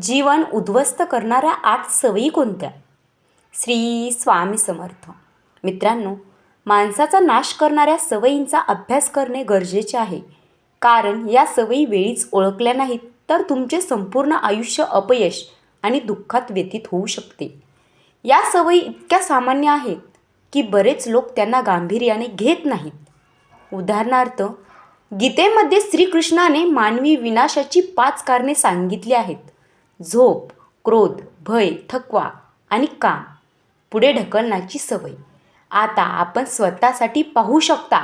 जीवन उद्ध्वस्त करणाऱ्या आठ सवयी कोणत्या? श्री स्वामी समर्थ. मित्रांनो माणसाचा नाश करणाऱ्या सवयींचा अभ्यास करणे गरजेचे आहे. कारण या सवयी वेळीच ओळखल्या नाहीत तर तुमचे संपूर्ण आयुष्य अपयश आणि दुःखात व्यतीत होऊ शकते. या सवयी इतक्या सामान्य आहेत की बरेच लोक त्यांना गांभीर्याने घेत नाहीत. उदाहरणार्थ गीतेमध्ये श्रीकृष्णाने मानवी विनाशाची पाच कारणे सांगितली आहेत. झोप क्रोध भय थकवा आणि काम. पुढे ढकलण्याची सवय. आता आपण स्वतःसाठी पाहू शकता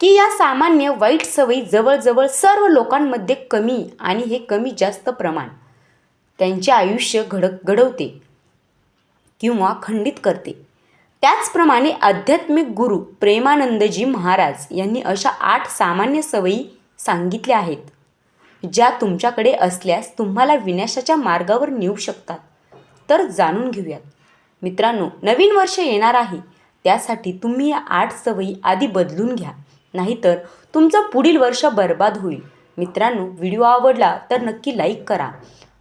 की या सामान्य वाईट सवयी जवळजवळ सर्व लोकांमध्ये कमी आणि हे कमी जास्त प्रमाण त्यांचे आयुष्य घड घडवते किंवा खंडित करते. त्याचप्रमाणे आध्यात्मिक गुरु प्रेमानंदजी महाराज यांनी अशा आठ सामान्य सवयी सांगितल्या आहेत. ज्या तुमच्याकडे असल्यास तुम्हाला विनाशाच्या मार्गावर नेऊ शकतात. तर जाणून घेऊयात. मित्रांनो नवीन वर्ष येणार आहे. त्यासाठी तुम्ही या आठ सवयी आधी बदलून घ्या. नाहीतर तुमचं पुढील वर्ष बर्बाद होईल. मित्रांनो व्हिडिओ आवडला तर नक्की लाईक करा.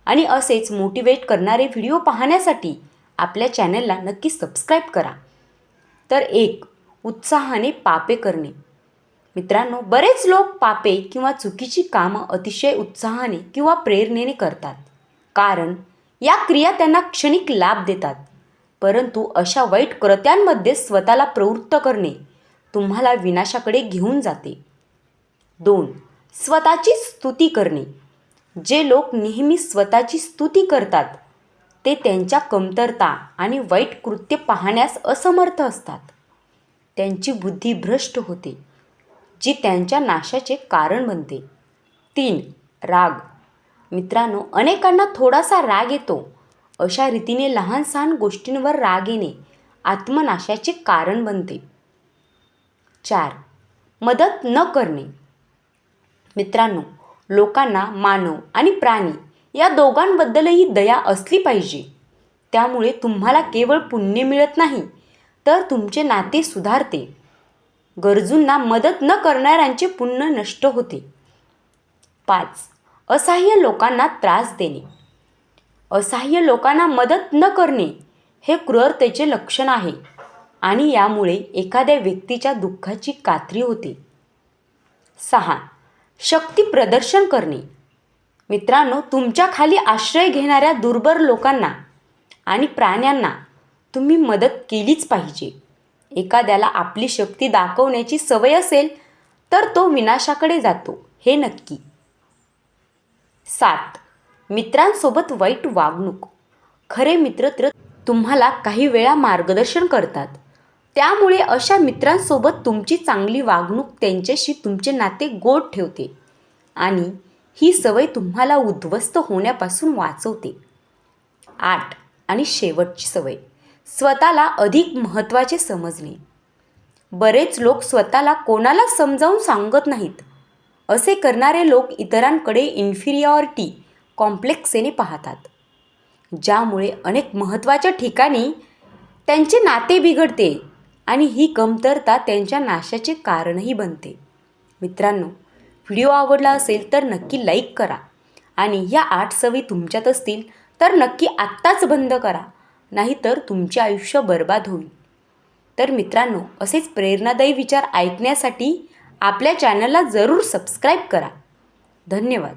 आणि असेच मोटिवेट करणारे व्हिडिओ पाहण्यासाठी आपल्या चॅनलला नक्की सबस्क्राईब करा. तर एक उत्साहाने पापे करणे. मित्रांनो बरेच लोक पापे किंवा चुकीची कामं अतिशय उत्साहाने किंवा प्रेरणेने करतात. कारण या क्रिया त्यांना क्षणिक लाभ देतात. परंतु अशा वाईट कृत्यांमध्ये स्वतःला प्रवृत्त करणे तुम्हाला विनाशाकडे घेऊन जाते. दोन स्वतःची स्तुती करणे. जे लोक नेहमी स्वतःची स्तुती करतात ते त्यांच्या कमतरता आणि वाईट कृत्य पाहण्यास असमर्थ असतात. त्यांची बुद्धी भ्रष्ट होते. जी त्यांच्या नाशाचे कारण बनते. तीन राग. मित्रांनो अनेकांना थोडासा राग येतो. अशा रीतीने लहान सहान गोष्टींवर राग येणे आत्मनाशाचे कारण बनते. चार मदत न करणे. मित्रांनो लोकांना मानव आणि प्राणी या दोघांबद्दलही दया असली पाहिजे. त्यामुळे तुम्हाला केवळ पुण्य मिळत नाही तर तुमचे नाते सुधारते. गरजूंना मदत न करणाऱ्यांचे पुण्य नष्ट होते. पाच असहाय्य लोकांना त्रास देणे. असहाय्य लोकांना मदत न करणे हे क्रूरतेचे लक्षण आहे आणि यामुळे एखाद्या व्यक्तीच्या दुःखाची कात्री होते. सहा शक्ती प्रदर्शन करणे. मित्रांनो तुमच्याखाली आश्रय घेणाऱ्या दुर्बल लोकांना आणि प्राण्यांना तुम्ही मदत केलीच पाहिजे. एखाद्याला आपली शक्ती दाखवण्याची सवय असेल तर तो विनाशाकडे जातो. हे नक्की. सात. मित्रांसोबत वाईट वागणूक. खरे मित्र तर तुम्हाला काही वेळा मार्गदर्शन करतात. त्यामुळे अशा मित्रांसोबत तुमची चांगली वागणूक त्यांच्याशी तुमचे नाते गोड ठेवते आणि ही सवय तुम्हाला उद्ध्वस्त होण्यापासून वाचवते. आठ. आणि शेवटची सवय. स्वतःला अधिक महत्त्वाचे समजणे. बरेच लोक स्वतःला कोणाला समजावून सांगत नाहीत असे करणारे लोक इतरांकडे इन्फिरियॉरिटी कॉम्प्लेक्सेने पाहतात ज्यामुळे अनेक महत्त्वाच्या ठिकाणी त्यांचे नाते बिघडते आणि ही कमतरता त्यांच्या नाशाचे कारणही बनते. मित्रांनो व्हिडिओ आवडला असेल तर नक्की लाईक करा आणि या आठ सवयी तुमच्यात असतील तर नक्की आत्ताच बंद करा. नाहीतर तुमचे आयुष्य बर्बाद होईल. तर मित्रांनो असेच प्रेरणादायी विचार ऐकण्यासाठी आपल्या चॅनलला जरूर सबस्क्राईब करा. धन्यवाद.